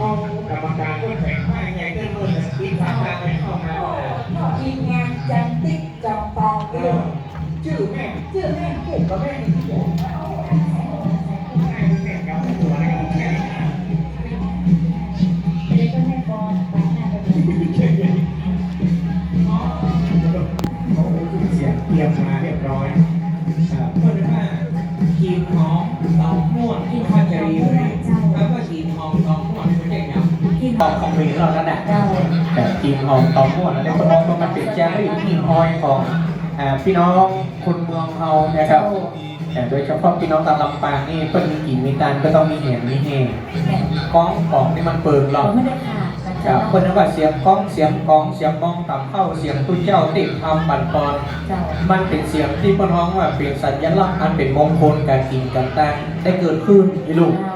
ห้องกรรมการก็แข่งให้ไงก็มือกินผักกลางเข้ามาเลยทีมงานจันติ๊กจำปองเอเรื่อองชื่อแม่ชื่อแม่เก่งกว่าแม่ที่ผมแม่แม่กับตัวอะไรกับแม่เด็กก็แม่บอลไปหน้าไปดูโอ้โหเสียงเตรียมมาเรียบร้อยอ่าเพราะว่าทีมของม่วนที่พัชรีเลยแล้วก็ทีมของตาม่วนเขาเรียกยัง ตองของมีเราแล้วนะเจ้าแต่ทีมของตองม่วนแล้วคนน้องก็มาติดแจ้งให้ทีมออยของอ่าพี่น้องคนเมืองเฮานะครับแต่โดยเฉพาะพี่น้องตามลำปางนี่เพิ่นมีกินมีตานก็ต้องมีเห็นมีเฮแม่กล้องของที่มันเปิงหรเราอกไม่ได้ขาดนะครัเจ้าบเพิ่นนึกว่าเสียงกล้องเสียงกล้องเสียงกล้องต่ำเข้าเสียงตุ้เจ้าติดทำบั่นปอนเจ้ามันเป็นเสียงที่พ่อน้องว่าเป็นสัญลักษณ์อันเป็นมงคลการกินการแต่งได้เกิดขึ้นอีลูกเรา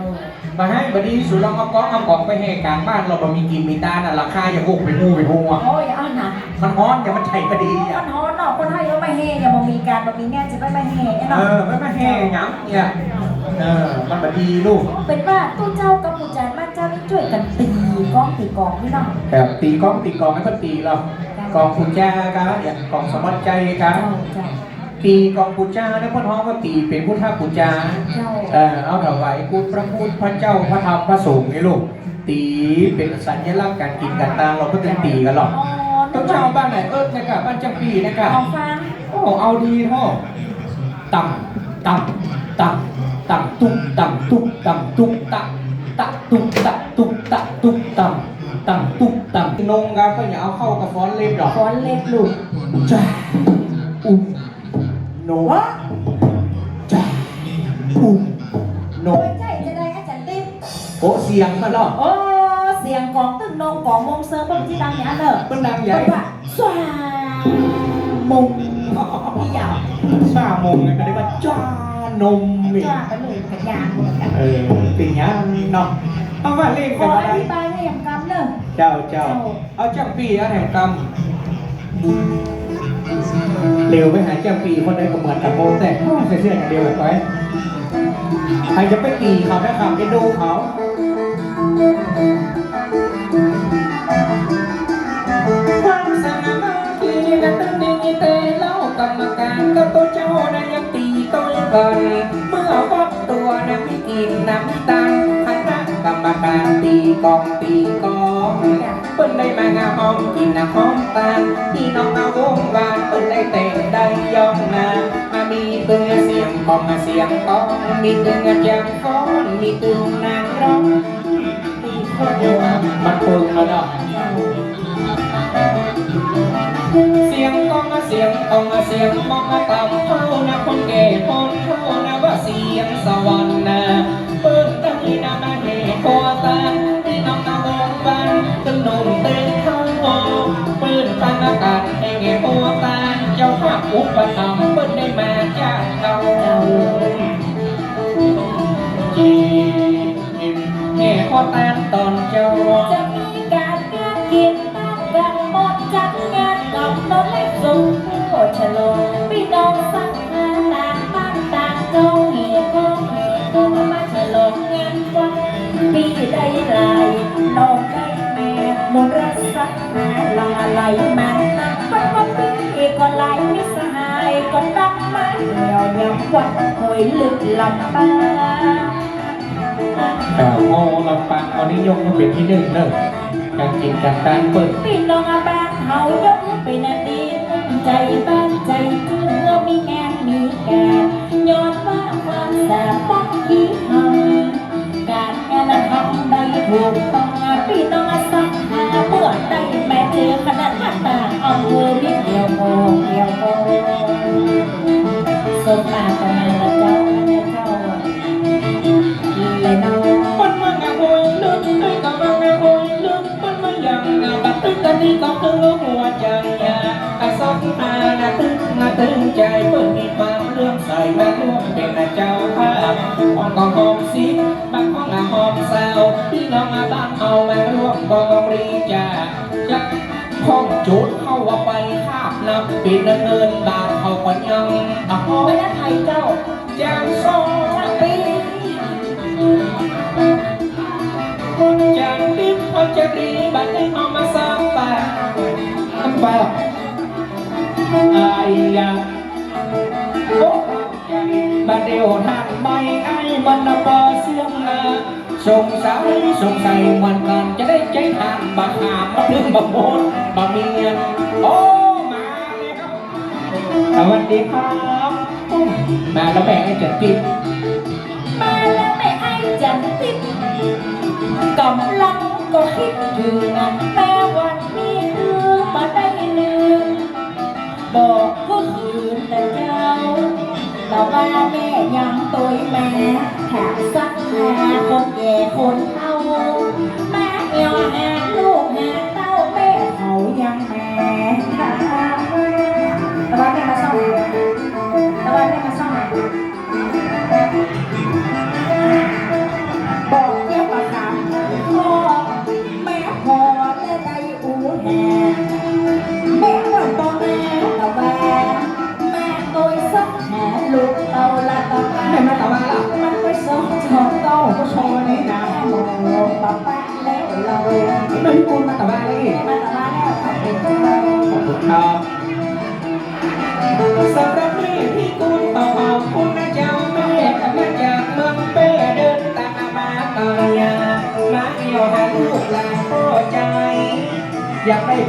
มาให้บดนี้สุลองเอากล้องเอากล่องไปให้กลางบ้านเราบ่มีกินมีตาน่ะราคาอย่าบุกไปหูไปหัวโอ้ยเอาหนักมันฮ้อนอย่ามันไถ่ก็ดีมัอะนฮ้อนเนาะคนไทยก็ไม่เฮ่ยังบ่มีการบ่มีงานจะไปไม่เฮ่เอเนาะอไม่มาแห่หยังเนี่ยเออมันบดีลูก เป็นว่าตู้เจ้ากับผู้จานบ้านเจ้านี่ช่วยกันตีกล้องตีกองพี่น้องแบบตีกล้องตีกลองให้เพิ่นตีเรากองคุณจ้ากะเนี่ยกองสมบัติใจกะเจ้าเจ้า ตีกองคุณจ้าแล้วพ่อน้องก็ตีเป็นพุทธคุณจ้าเจ้าเออเอาถวายคุณพระพุทธพระเจ้าพระธรรมพระสงฆ์นี่ลูกตีเป็นสัญลักษณ์การกินการตางเราก็จะตีกันหรอกอ๋อต้องเจ้าบ้านไหนเอิ้นนะครับบ้านจังปีนะครับเอาฟังโอ้เอาดีท่อต่ำต่ำต่ำต่ำตุ๊กต่ำตุ๊กต่ำตุ๊กตะตะตุ๊กตะตุ๊กตะตุ๊กต่ำต่ำตุ๊กต่ำนงครับก็อย่าเอาเข้ากับฟ้อนเล็บหรอกฟอนเล็บลูกจ้าอุ้ม โนจ้าอุ้มโนไม่ใช่จะได้อาจารย์ติ๊บโอ้เสียงมาหรอกโอ้เสียงของตึ้งนงของมงเซิร์ฟเบิ่งที่ดังเนี่ยเนอะมันดังใหเรีญ่ยกว่าสวามงพี่ยาวชามงเลยก็ได้ว่าจ้านมนี่จ้าไปเลยกันยางเหมือนกันเออปีนี้เนาะเอาว่าเล่นขกันอมาอได้ธิบายให้อย่างกำเนอะเจ้าเจ้าเอาเจ้าปีเอาแห่งกรรม เร็วไปหาเจ้าปีคนใดก็เหมือนกับโมแต่ห้องเสื้ออย่างเดียวแบบไว้ใครจะไปตีเขานะครับจะดูเขาความสามัคคีกันตั้งดีเตเล่ากรรมการก็ตัวเจ้านะยังตีตัวกันเมื่อวัดตัวนะไม่กินน้ำตาลคณะกรรมการตีกองตีกองเปิ้นได้มางาหอมกินน้ำหอมตาล เสียงกองเสียงกองมีตึงจางฟ้อนมีตึงนางร้องมีคนมันปึงแล้วเนาะเสียงกองเสียงกองเสียงมองต่ำเข้านะคนแก่คนเท่านะว่าเสียงสวรรค์ แห่คอตาตอนเจ้าจะมีการงานกินตั้งกันหมดจัดงานกำหนดให้สุขโอฉลองพี่น้องสักมาต่างบ้านต่ เจ้าเหตุก็เหตุก็มาฉลองงานวันปีได้หลายน้นต์รักมันนักปัดปัดปีก็ไหลมิสหายก็นักมาเหี่ยวยำวันหวยลึกลำบากแต่โง่ลำปางเอานิยมมาเป็นที่หนึ่งเนอะการกินการตานเปิดพี่น้องอาบ้านเฮายกเป็นอดีใจบ้านใจเชื่อมีงานมีการย้อนว่าความสามารถที่ทำการงานทำได้ถูกต้องพี่น้องอาสักหาเมื่อได้แม่เจอขนาดหน้าตาเอามือนิดเดียวโมเดียวโมสมปราณละเจ้า นนี่ก็คือหัวใจยาอาสองตาหนะตึกมาตึงใจเปิดมีความเลื่อมใสมาร่วมเป็นเจ้าภาพของกองหอมสีบางของอาหอมสาวพี่น้องอาบ้านเอามาร่วมกองบริจาคจักห้องจุดเข้าว่าไปคาบนับเป็นเงินบาทเขาก็ยังเอาไม่ได้ไทยเจ้าอย่างสองปีจคุณจันทิพย์พัชรีบัดนี้เอามาสร้าง ป่าป่าไอ้ยาโอ้บัดเดียวทางไม่ไอ้มันน่ะเปิดเสียงนาสงสัยสงสัยวันกันจะได้ใจทางบักหามมาถึงบักโมดบักเมียนโอ้มาแล้วสวัสดีครับมาแล้วแม่ให้จัดติดมาแล้วแม่ไอ้จันทิพย์กำลังก็คิดถึงแม่ บอกก็คืนแต่เจ้าแต่ว่าแม่ยังตัวแม่แถมสักแม่คนแก่คน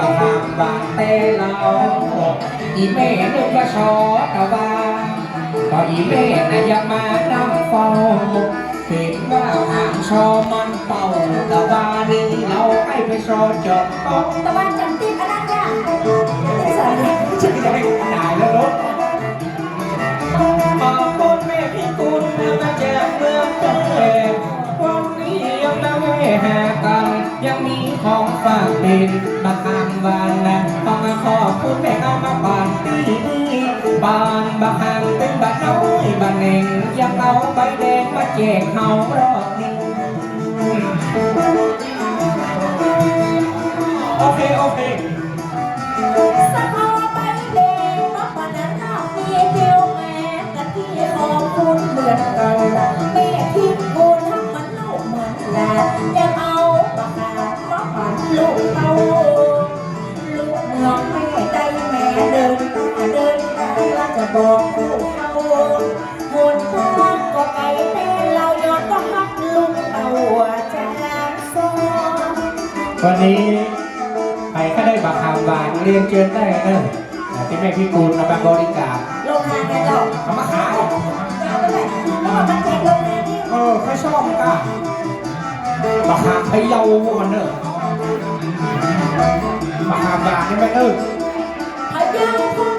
หากได้บางบางแต่เราอีเม่นึกว่าชอตะวาก็อีเม่นะยังมานั่งเฝ้าเห็นว่าหางชอมันเป่าตะวานี่เราให้ไปชอจอดตะวันจันทิพย์อนนั้นเนี่ยไม่ใส่จะไม่ได้ตาย ยังมีของฝากเป็นมาทางบ้านนะต้องมาขอบคุณแม่เอามาปานตีบ้านบานเป็นบ้านน้อยบ้านเองยังเอาใบแดงมาแจกเฮารอ บอกลูกเขาหนทางก็ไกลแต่เรายอดก็ฮักลูกเต้าจางซอวันนี้ใครก็ได้บักหามบานเรียนเชิญได้เนอะที่แม่พี่กูลมาเป็นบริการโรงงานเนี่ยเราเอามาขายเอาไปเลยแล้วมันมาแจกโรงงานที่เออเขาชอบก็บักหามพะเยามันเนอะบักหามบานนี่มันเออพะเยา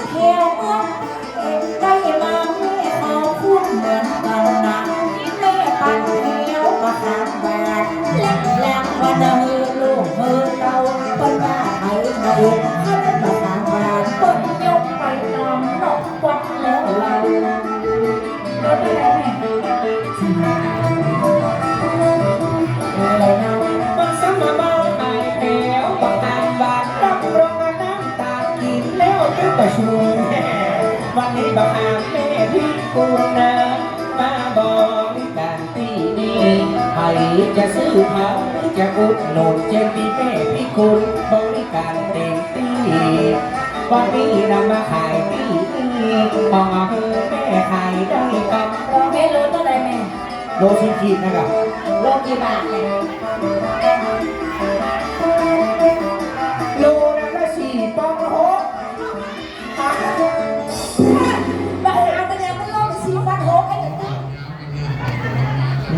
วันนี้บักหามแม่พี่กูลนะมาบริการที่นี่ใครจะซื้อเขาจะอุดหนุนเจนดีแม่พี่กูลบริการเต็มที่วันนี้นำมาขายที่นี่มองเอาคือแม่ขายได้กันเราไม่รู้ตัวใดแม่โลสิขีดนะครับโลกี่บาทเนี่ย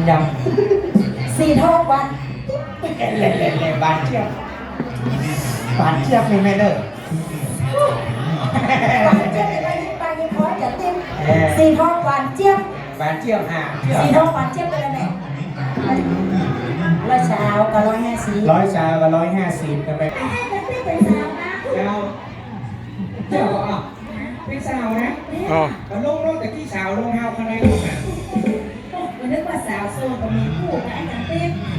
ยังสี่ทองวันเล่นเล่นเล่นบานเทียบบานเทียบเลยแม่เด้อวันเจี๊ยบไปไปไปพอจะเต็มสี่ทองวันเจี๊ยบบานเทียบห้าเทียบสี่ทองวันเจี๊ยบไปแล้วแม่ร้อยเช้ากับร้อยห้าสิบร้อยชากับร้อยห้าสิบกันไปเป็นสาวนะเจ้าเจ้าอะเป็นสาวนะอ๋อแต่ลงลงแต่ที่สาวลงเฮาคนไหนลงอะ มันนึกว่าสาวโซนก็มีคู่กับไอ้จันติ๊บโ